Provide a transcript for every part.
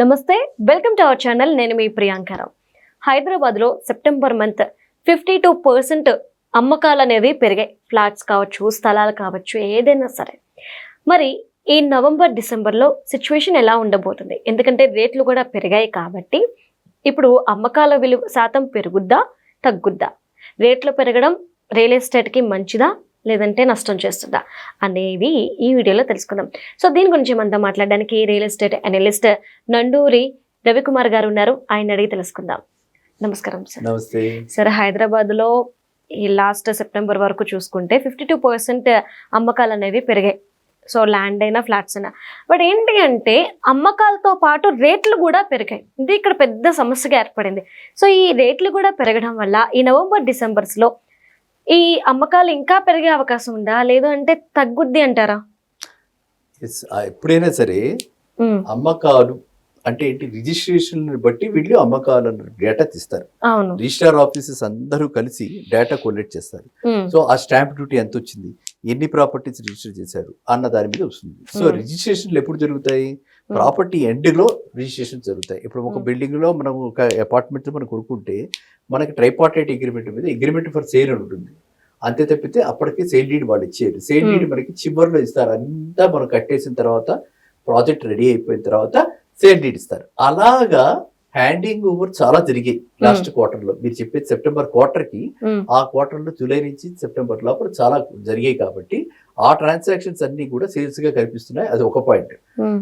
నమస్తే welcome to our channel. నేను మీ ప్రియాంకరావు. హైదరాబాద్లో September month fifty two percent అమ్మకాలు అనేవి పెరిగాయి. ఫ్లాట్స్ కావచ్చు స్థలాలు కావచ్చు ఏదైనా సరే. మరి ఈ నవంబర్ డిసెంబర్లో సిచ్యువేషన్ ఎలా ఉండబోతుంది? ఎందుకంటే రేట్లు కూడా పెరిగాయి కాబట్టి ఇప్పుడు అమ్మకాల విలువ శాతం పెరుగుద్దా తగ్గుద్దా? రేట్లు పెరగడం రియల్ ఎస్టేట్కి మంచిదా లేదంటే నష్టం చేస్తుందా అనేవి ఈ వీడియోలో తెలుసుకుందాం. సో దీని గురించి మనతో మాట్లాడడానికి real estate analyst Nanduri Ravikumar గారు ఉన్నారు. ఆయన అడిగి తెలుసుకుందాం. నమస్కారం సార్. నమస్తే. సార్ హైదరాబాద్లో ఈ లాస్ట్ సెప్టెంబర్ వరకు చూసుకుంటే ఫిఫ్టీ టూ పర్సెంట్ అమ్మకాలు అనేవి పెరిగాయి. సో ల్యాండ్ అయినా ఫ్లాట్స్ అయినా. బట్ ఏంటి అంటే అమ్మకాలతో పాటు రేట్లు కూడా పెరిగాయి. ఇది ఇక్కడ పెద్ద సమస్యగా ఏర్పడింది. సో ఈ రేట్లు కూడా పెరగడం వల్ల ఈ నవంబర్ డిసెంబర్స్లో ఈ అమ్మకాలు ఇంకా పెరిగే అవకాశం ఉందా? లేదు అంటే తగ్గుద్ది అంటారా? ఎప్పుడైనా సరే అమ్మకాలు అంటే ఏంటి? రిజిస్ట్రేషన్ బట్టి వీళ్ళు అమ్మకాలను డేటా తీస్తారు. రిజిస్టార్ ఆఫీసెస్ అందరూ కలిసి డేటా కొలెక్ట్ చేస్తారు. సో ఆ స్టాంప్ డ్యూటీ ఎంత వచ్చింది? ఎన్ని ప్రాపర్టీస్ రిజిస్టర్ చేశారు? అన్న దాని మీద వస్తుంది. సో. రిజిస్ట్రేషన్లు ఎప్పుడు జరుగుతాయి? ప్రాపర్టీ ఎండ్లో రిజిస్ట్రేషన్ జరుగుతాయి. ఇప్పుడు ఒక Hmm. బిల్డింగ్లో మనం ఒక అపార్ట్మెంట్ మనం కొనుక్కుంటే మనకి ట్రైపార్టైట్ అగ్రిమెంట్ మీద అగ్రిమెంట్ ఫర్ సేల్ అని ఉంటుంది. అంతే తప్పితే అప్పటికి సేల్ డీడ్ వాళ్ళు ఇచ్చారు సేల్ డీడ్. మనకి చివరిలో ఇస్తారు. అంతా మనం కట్టేసిన తర్వాత ప్రాజెక్ట్ రెడీ అయిపోయిన తర్వాత సేల్ డీడ్ ఇస్తారు. అలాగా హ్యాండింగ్ ఓవర్ చాలా జరిగాయి లాస్ట్ క్వార్టర్లో మీరు చెప్పేది సెప్టెంబర్ క్వార్టర్కి ఆ. క్వార్టర్లో జూలై నుంచి సెప్టెంబర్ లోపల చాలా జరిగాయి కాబట్టి ఆ ట్రాన్సాక్షన్స్ అన్ని కూడా సేల్స్గా కనిపిస్తున్నాయి. అది ఒక పాయింట్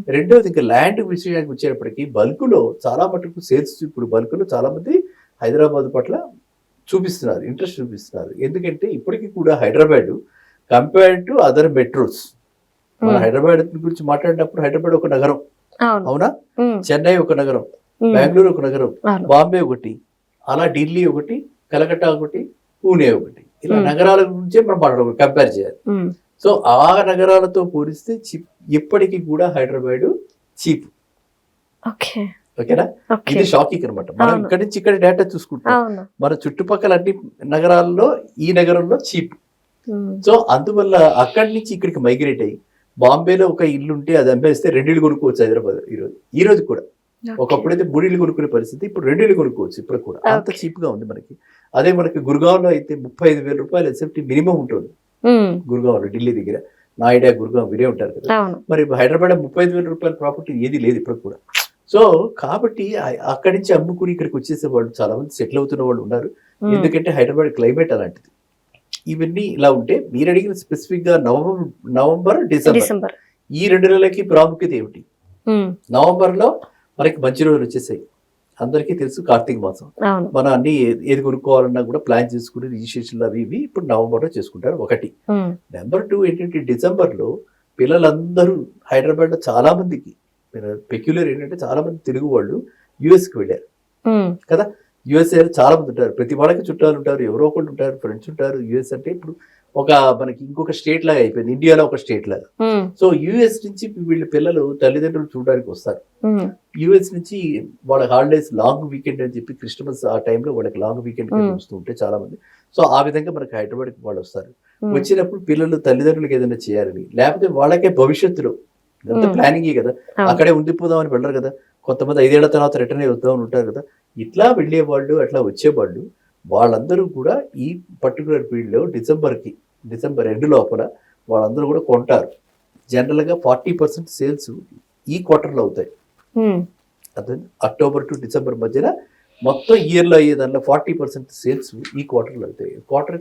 రెండోది ఇంకా ల్యాండ్ విషయానికి వచ్చేటప్పటికి బల్క్లో చాలా మటుకు సేల్స్ ఇప్పుడు బల్క్లో చాలా మంది హైదరాబాద్ పట్ల చూపిస్తున్నారు ఇంట్రెస్ట్ చూపిస్తున్నారు. ఎందుకంటే ఇప్పటికీ కూడా Hyderabad compare to other metros మన హైదరాబాద్ గురించి మాట్లాడినప్పుడు హైదరాబాద్ ఒక నగరం. అవును. చెన్నై ఒక నగరం బెంగళూరు ఒక నగరం బాంబే ఒకటి అలా ఢిల్లీ ఒకటి కలకత్తా ఒకటి పూణే ఒకటి. ఇలా. నగరాల గురించే మనం మాట్లాడుకో కంపేర్ చేయాలి. సో ఆ నగరాలతో పోలిస్తే చీప్ ఇప్పటికీ కూడా హైదరాబాద్ చీప్. ఓకే. ఓకేనా? ఓకే. ఇది షాకింగ్ అనమాట మనం. ఇక్కడి నుంచి ఇక్కడ డేటా చూసుకుంటాం. మన చుట్టుపక్కల అన్ని నగరాల్లో ఈ నగరంలో చీప్. సో అందువల్ల అక్కడి నుంచి ఇక్కడికి మైగ్రేట్ అయ్యి బాంబేలో ఒక ఇల్లు ఉంటే అది అమ్మేస్తే రెండు ఇల్లు కొనుక్కోవచ్చు హైదరాబాద్ ఈ రోజు. ఈ రోజు కూడా. ఒకప్పుడైతే మూడు ఇల్లు కొనుక్కునే పరిస్థితి ఇప్పుడు రెండు ఇల్లు కొనుక్కోవచ్చు ఇప్పుడు కూడా. అంత. చీప్గా ఉంది మనకి. అదే మనకి గురుగావ్లో అయితే ముప్పై ఐదు వేల రూపాయలు ఎస్ఎఫ్టీ మినిమం ఉంటుంది. గురుగావ్లో ఢిల్లీ దగ్గర నా ఐడియా గురుగావ్ వినే ఉంటారు కదా. మరి హైదరాబాద్ ముప్పై ఐదు వేల రూపాయల ప్రాపర్టీ ఏది లేదు ఇప్పుడు కూడా. సో కాబట్టి అక్కడి నుంచి అమ్ముకుని ఇక్కడికి వచ్చేసే వాళ్ళు చాలా మంది సెటిల్ అవుతున్న వాళ్ళు ఉన్నారు. ఎందుకంటే హైదరాబాద్ క్లైమేట్ అలాంటిది. ఇవన్నీ ఇలా ఉంటే మీరు అడిగిన స్పెసిఫిక్గా నవంబర్ నవంబర్ డిసెంబర్. ఈ రెండు నెలలకి ప్రాముఖ్యత ఏమిటి? నవంబర్లో మనకి మంచి రోజులు వచ్చేసాయి. అందరికీ తెలుసు కార్తీక మాసం. మనం అన్ని ఏది కొనుక్కోవాలన్నా కూడా ప్లాన్ చేసుకుని రిజిస్ట్రేషన్లు అవి ఇవి ఇప్పుడు నవంబర్లో చేసుకుంటారు ఒకటి. నెంబర్ టూ ఏంటంటే డిసెంబర్లో పిల్లలందరూ హైదరాబాద్లో చాలా మందికి పెక్యులర్ ఏంటంటే చాలా మంది తెలుగు వాళ్ళు US కి వెళ్ళారు ఉమ్, యుఎస్ఏ చాలా మంది ఉంటారు. ప్రతి వాళ్ళకి చుట్టాలు ఉంటారు ఎవరో ఒకళ్ళు ఉంటారు ఫ్రెండ్స్ ఉంటారు. యుఎస్ అంటే ఇప్పుడు ఒక మనకి ఇంకొక స్టేట్ లాగా అయిపోయింది. ఇండియాలో ఒక స్టేట్ లాగా. సో యుఎస్ నుంచి వీళ్ళ పిల్లలు తల్లిదండ్రులు చూడడానికి వస్తారు. యుఎస్ నుంచి వాళ్ళ హాలిడేస్ లాంగ్ వీకెండ్ అని చెప్పి క్రిస్టమస్ ఆ టైంలో వాళ్ళకి లాంగ్ వీకెండ్. వస్తూ ఉంటే చాలా మంది. సో ఆ విధంగా మనకి హైదరాబాద్కి వాళ్ళు వస్తారు. వచ్చినప్పుడు పిల్లలు తల్లిదండ్రులకు ఏదైనా చేయాలని లేకపోతే వాళ్ళకే భవిష్యత్తులో ఇదంతా. ప్లానింగే కదా. అక్కడే ఉండిపోదామని వెళ్ళరు కదా. కొంతమంది ఐదేళ్ళ తర్వాత రిటర్న్ అవుతామని ఉంటారు కదా. ఇట్లా వెళ్ళేవాళ్ళు అట్లా వచ్చేవాళ్ళు. వాళ్ళందరూ కూడా ఈ పర్టికులర్ ఫీల్డ్లో డిసెంబర్కి డిసెంబర్ ఎండ్ లోపల వాళ్ళందరూ కూడా కొంటారు. జనరల్గా ఫార్టీ పర్సెంట్ సేల్స్ ఈ క్వార్టర్లో అవుతాయి. అర్థం అక్టోబర్ టు డిసెంబర్ మధ్యన మొత్తం ఇయర్లో అయ్యే దానిలో ఫార్టీ పర్సెంట్ సేల్స్ ఈ క్వార్టర్లో అవుతాయి. క్వార్టర్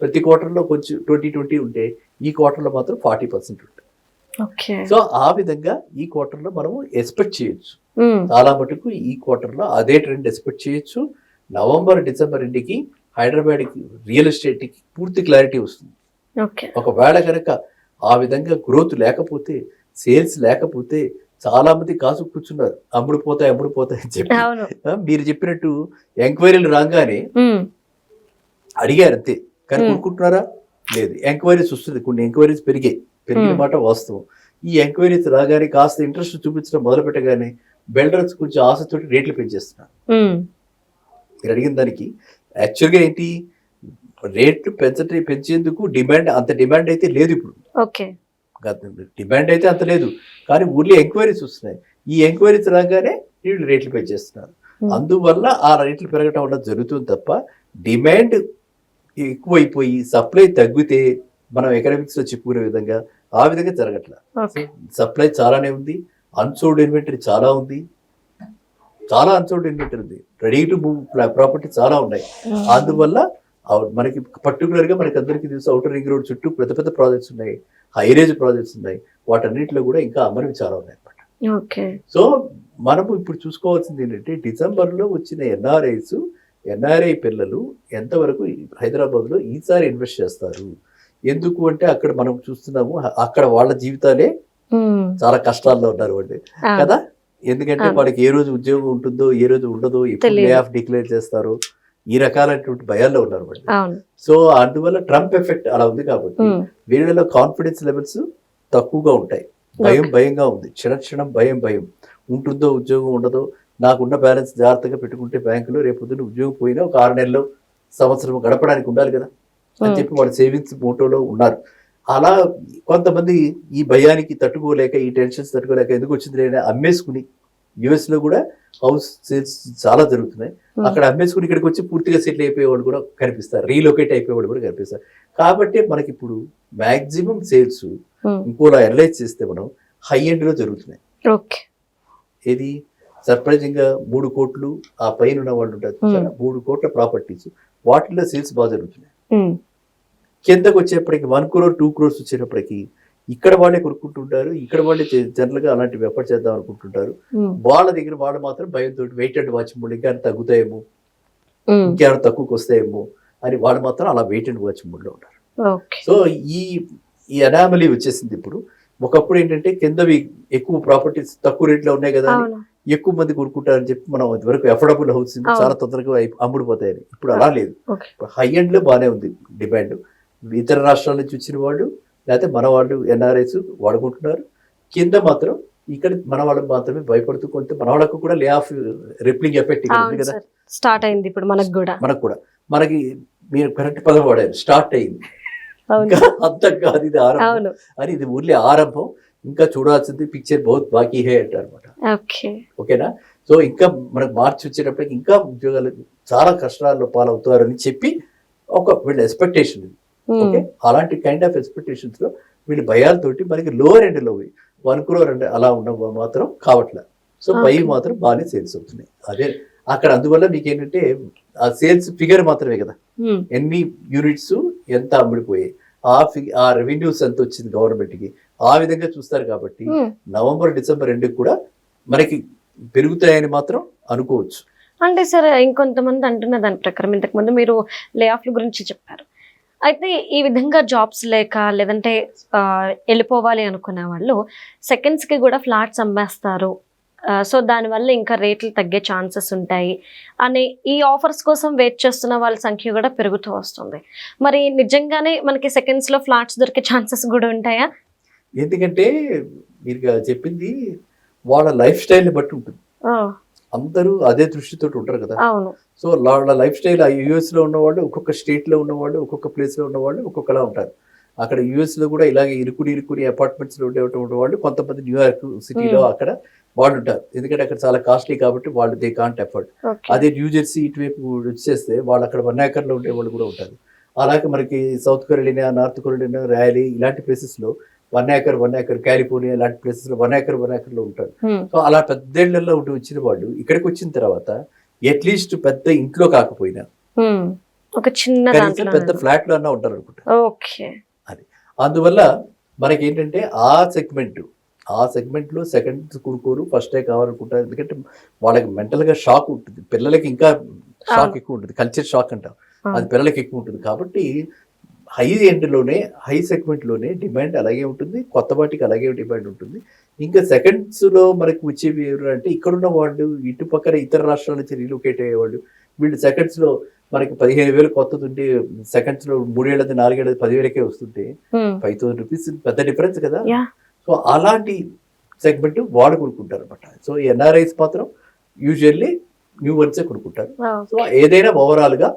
ప్రతి క్వార్టర్లో కొంచెం ట్వంటీ ట్వంటీ ఉంటే ఈ క్వార్టర్లో మాత్రం ఫార్టీ పర్సెంట్ ఉంటాయి సో ఆ విధంగా ఈ క్వార్టర్లో మనము ఎక్స్పెక్ట్ చేయొచ్చు. చాలా మటుకు ఈ క్వార్టర్లో అదే ట్రెండ్ ఎక్స్పెక్ట్ చేయొచ్చు. నవంబర్ డిసెంబర్ ఇంటికి హైదరాబాద్కి రియల్ ఎస్టేట్కి పూర్తి క్లారిటీ వస్తుంది. ఒకవేళ కనుక ఆ విధంగా గ్రోత్ లేకపోతే సేల్స్ లేకపోతే చాలా మంది కాసు కూర్చున్నారు. అమ్ముడు పోతాయి అమ్ముడు పోతాయి అని చెప్పి. మీరు చెప్పినట్టు ఎంక్వైరీలు రాగానే అడిగారు అంతే. కానీ. కొనుక్కుంటున్నారా? లేదు. ఎంక్వైరీస్ వస్తుంది. కొన్ని ఎంక్వైరీస్ పెరిగాయి పెరిగిన. మాట వాస్తవం. ఈ ఎంక్వైరీస్ రాగానే కాస్త ఇంట్రెస్ట్ చూపించడం మొదలు పెట్టగానే బిల్డర్స్ కొంచెం ఆశతోటి రేట్లు పెంచేస్తున్నారు. మీరు అడిగిన దానికి యాక్చువల్గా ఏంటి? రేట్లు పెంచటే పెంచేందుకు డిమాండ్ అంత డిమాండ్ అయితే లేదు ఇప్పుడు. ఓకే. డిమాండ్ అయితే అంత లేదు. కానీ ఊర్లో ఎంక్వైరీస్ వస్తున్నాయి. ఈ ఎంక్వైరీస్ రాగానే వీళ్ళు రేట్లు పెంచేస్తున్నారు. అందువల్ల ఆ రేట్లు పెరగటం వల్ల జరుగుతుంది తప్ప డిమాండ్ ఎక్కువైపోయి సప్లై తగ్గితే మనం ఎకనామిక్స్లో చెప్పుకునే విధంగా ఆ విధంగా జరగట్ల. ఓకే. సప్లై చాలానే ఉంది. అన్సోల్డ్ ఇన్వెంటరీ చాలా ఉంది. చాలా అన్సోల్డ్ ఇన్వెంటరీ ఉంది. రెడీ టు మూవ్ ప్రాపర్టీ చాలా ఉన్నాయి. అందువల్ల ఆ- మనకి పర్టికులర్గా మనకి అందరికీ తెలుసు అవుటర్ రింగ్ రోడ్ చుట్టూ పెద్ద పెద్ద ప్రాజెక్ట్స్ ఉన్నాయి. హైరేజ్ ప్రాజెక్ట్స్ ఉన్నాయి. వాటన్నిటిలో కూడా ఇంకా అమరివి చాలా ఉన్నాయి అన్నమాట ఓకే సో మనము ఇప్పుడు చూసుకోవాల్సింది ఏంటంటే డిసెంబర్లో వచ్చిన ఎన్ఆర్ఐస్ ఎన్ఆర్ఐ పిల్లలు ఎంతవరకు హైదరాబాద్లో ఈసారి ఇన్వెస్ట్ చేస్తారు? ఎందుకు అంటే అక్కడ మనం చూస్తున్నాము అక్కడ వాళ్ళ జీవితాలే చాలా కష్టాల్లో ఉన్నారు వాళ్ళు. కదా? ఎందుకంటే. వాళ్ళకి ఏ రోజు ఉద్యోగం ఉంటుందో ఏ రోజు ఉండదో ఎప్పుడు. లే ఆఫ్ డిక్లేర్ చేస్తారో ఈ రకాలైనటువంటి భయాల్లో ఉన్నారు వాళ్ళు సో అందువల్ల ట్రంప్ ఎఫెక్ట్ అలా ఉంది కాబట్టి వీళ్ళలో కాన్ఫిడెన్స్ లెవెల్స్ తక్కువగా ఉంటాయి. భయం భయంగా ఉంది. క్షణ క్షణం భయం భయం. ఉంటుందో ఉద్యోగం ఉండదో నాకున్న బ్యాలెన్స్ జాగ్రత్తగా పెట్టుకుంటే బ్యాంకులో రేపు పొద్దున్న ఉద్యోగం పోయినా ఒక ఆరు నెలలు సంవత్సరం గడపడానికి ఉండాలి కదా. అని చెప్పి వాళ్ళు సేవింగ్స్ మోటోలో ఉన్నారు. అలా కొంతమంది ఈ భయానికి తట్టుకోలేక ఈ టెన్షన్స్ తట్టుకోలేక ఎందుకు వచ్చింది అమ్మేసుకుని యుఎస్లో కూడా హౌస్ సేల్స్ చాలా జరుగుతున్నాయి. అక్కడ అమ్మేసుకుని ఇక్కడికి వచ్చి పూర్తిగా సెటిల్ అయిపోయేవాళ్ళు కూడా కనిపిస్తారు. రీలొకేట్ అయిపోయేవాళ్ళు కూడా కనిపిస్తారు. కాబట్టి మనకి ఇప్పుడు మాక్సిమం సేల్స్ ఇంకోలా అనలైజ్ చేస్తే మనం హై ఎండ్లో జరుగుతున్నాయి ఏది? సర్ప్రైజింగ్గా మూడు కోట్లు ఆ పైన ఉన్న వాళ్ళు ఉంటారు? మూడు కోట్ల ప్రాపర్టీస్ వాటిల్లో సేల్స్ బాగా జరుగుతున్నాయి. కిందకు వచ్చేప్పటికి వన్ క్రోర్ టూ క్రోర్స్ వచ్చేటప్పటికి ఇక్కడ వాళ్ళే కొనుక్కుంటుంటారు. ఇక్కడ వాళ్ళే జనరల్గా అలాంటి వ్యాపారం చేద్దాం అనుకుంటుంటారు. వాళ్ళ దగ్గర వాళ్ళు మాత్రం భయంతో వెయిట్ అండ్ వాచ్ మూడు ఇంకా తగ్గుతాయేమో? ఇంకేమైనా తక్కువకి వస్తాయేమో? అని వాళ్ళు మాత్రం అలా వెయిట్ అండ్ వాచ్ మూడ్లో ఉంటారు. సో ఈ ఈ అనామలీ వచ్చేసింది ఇప్పుడు. ఒకప్పుడు ఏంటంటే కిందవి ఎక్కువ ప్రాపర్టీస్ తక్కువ రేట్లో ఉన్నాయి కదా ఎక్కువ మంది కొనుక్కుంటారని చెప్పి మనం వరకు అఫోర్డబుల్ హౌస్. చాలా తొందరగా అమ్ముడుపోతాయని ఇప్పుడు అలా లేదు. హై ఎండ్లో బాగానే ఉంది డిమాండ్ ఇతర రాష్ట్రాల నుంచి వచ్చిన వాళ్ళు లేకపోతే మన వాళ్ళు ఎన్ఆర్ఐస్ వాడుకుంటున్నారు. కింద మాత్రం ఇక్కడ మన వాళ్ళు మాత్రమే భయపడుతూ కొంత మన వాళ్ళకు కూడా లే ఆఫ్ రిప్లింగ్ ఎఫెక్ట్ ఉంది కదా. స్టార్ట్ అయింది ఇప్పుడు మనకు కూడా. మనకు కూడా. మనకి మీరు కరెక్ట్ పదం వాడారు. స్టార్ట్ అయింది. అంతం కాదు ఇది ఆరంభం. అని ఇది ఊర్లే ఆరంభం. ఇంకా చూడాల్సింది పిక్చర్ బహుత్ బాకీ హే అంటారు అనమాట ఓకే. ఓకేనా? సో ఇంకా మనకు మార్చి వచ్చేటప్పటికి ఇంకా ఉద్యోగాలు చాలా కష్టాల్లో పాలవుతారని చెప్పి ఒక వీళ్ళ ఎక్స్పెక్టేషన్ ఉమ్, ఓకే? అలాంటి కైండ్ ఆఫ్ ఎక్స్పెక్టేషన్స్లో వీళ్ళు భయాలతోటి మనకి లోవర్ ఎండ్లో వన్ క్రోర్ అంటే అలా ఉన్న మాత్రం కావట్లే. సో పై. మాత్రం బాగానే సేల్స్ అవుతున్నాయి. అదే అక్కడ అందువల్ల మీకు ఏంటంటే ఆ సేల్స్ ఫిగర్ మాత్రమే కదా. ఎన్ని యూనిట్స్ ఎంత అమ్ముడిపోయాయి. ఆ ఆ రెవెన్యూస్ ఎంత వచ్చింది గవర్నమెంట్కి. ఆ విధంగా చూస్తారు కాబట్టి. నవంబర్ డిసెంబర్ రెండుకి కూడా మనకి పెరుగుతాయని మాత్రం అనుకోవచ్చు. అంటే సార్ ఇంకొంతమంది అంటున్న దాని ప్రకారం. ఇంతకు ముందు మీరు లే ఆఫ్ల గురించి చెప్పారు. అయితే ఈ విధంగా జాబ్స్ లేక లేదంటే వెళ్ళిపోవాలి అనుకునే వాళ్ళు సెకండ్స్కి కూడా ఫ్లాట్స్ అమ్మేస్తారు. సో దానివల్ల ఇంకా రేట్లు తగ్గే ఛాన్సెస్ ఉంటాయి అని ఈ ఆఫర్స్ కోసం వెయిట్ చేస్తున్న వాళ్ళ సంఖ్య కూడా పెరుగుతూ వస్తుంది. మరి నిజంగానే మనకి సెకండ్స్లో ఫ్లాట్స్ దొరికే ఛాన్సెస్ కూడా ఉంటాయా? ఎందుకంటే మీరు చెప్పింది వాళ్ళ లైఫ్ స్టైల్ని బట్టి ఉంటుంది. అందరూ అదే దృష్టితో ఉంటారు కదా. అవును. సో వాళ్ళ లైఫ్ స్టైల్ ఆ యుఎస్లో ఉన్నవాళ్ళు ఒక్కొక్క స్టేట్లో ఉన్నవాళ్ళు ఒక్కొక్క ప్లేస్లో ఉన్నవాళ్ళు ఒక్కొక్కలా ఉంటారు. అక్కడ యుఎస్లో కూడా ఇలాగే ఇరుకుని ఇరుకుని అపార్ట్మెంట్స్లో ఉండేటువంటి వాళ్ళు కొంతమంది న్యూయార్క్ సిటీలో. అక్కడ వాళ్ళు ఉంటారు ఎందుకంటే అక్కడ చాలా కాస్ట్లీ కాబట్టి వాళ్ళు దే కాంట్ ఎఫర్ట్ అదే న్యూ జెర్సీ ఇటువైపు వచ్చేస్తే వాళ్ళు అక్కడ వన్లో ఉండే వాళ్ళు కూడా ఉంటారు. అలాగే మనకి South Carolina North Carolina Raleigh ఇలాంటి ప్లేసెస్లో one acre one acre California ఇలాంటి ప్లేసెస్లో వన్ ఏకర్ వన్ ఏకర్లో ఉంటారు సో అలా పెద్దేళ్ళలో ఉండి వచ్చిన వాళ్ళు ఇక్కడికి వచ్చిన తర్వాత అట్లీస్ట్ పెద్ద ఇంట్లో కాకపోయినా. ఒక చిన్న పెద్ద ఫ్లాట్లో అన్నా ఉంటారు అనుకుంటా ఓకే అందువల్ల మనకి ఏంటంటే ఆ సెగ్మెంట్ ఆ సెగ్మెంట్లో సెకండ్ కొనుక్కోరు ఫస్టే కావాలనుకుంటారు. ఎందుకంటే వాళ్ళకి మెంటల్గా షాక్ ఉంటుంది. పిల్లలకి ఇంకా షాక్. ఎక్కువ ఉంటుంది. కల్చర్ షాక్ అంటాం. అది పిల్లలకి ఎక్కువ ఉంటుంది. కాబట్టి హై ఎండ్లోనే హై సెగ్మెంట్లోనే డిమాండ్ అలాగే ఉంటుంది. కొత్త వాటికి అలాగే డిమాండ్ ఉంటుంది. ఇంకా సెకండ్స్లో మనకి వచ్చేవి ఎవరు అంటే ఇక్కడున్న వాళ్ళు ఇటు పక్కన ఇతర రాష్ట్రాల నుంచి రీలొకేట్ అయ్యేవాళ్ళు వీళ్ళు. సెకండ్స్లో మనకి పదిహేను వేలు కొత్తది ఉంటే సెకండ్స్లో మూడేళ్ళది నాలుగేళ్ళది పదివేలకే వస్తుంటే ఫైవ్ థౌసండ్ రూపీస్ పెద్ద డిఫరెన్స్ కదా. సో అలాంటి సెగ్మెంట్ వాళ్ళు కొనుక్కుంటారు అనమాట సో ఎన్ఆర్ఐస్ మాత్రం యూజువల్లీ న్యూ వన్సే కొనుక్కుంటారు. సో ఏదైనా ఓవరాల్గా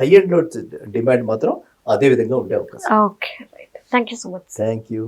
హై ఎండ్ డిమాండ్ మాత్రం అదే విధంగా ఉండే అవకాశం. Okay right thank you so much thank you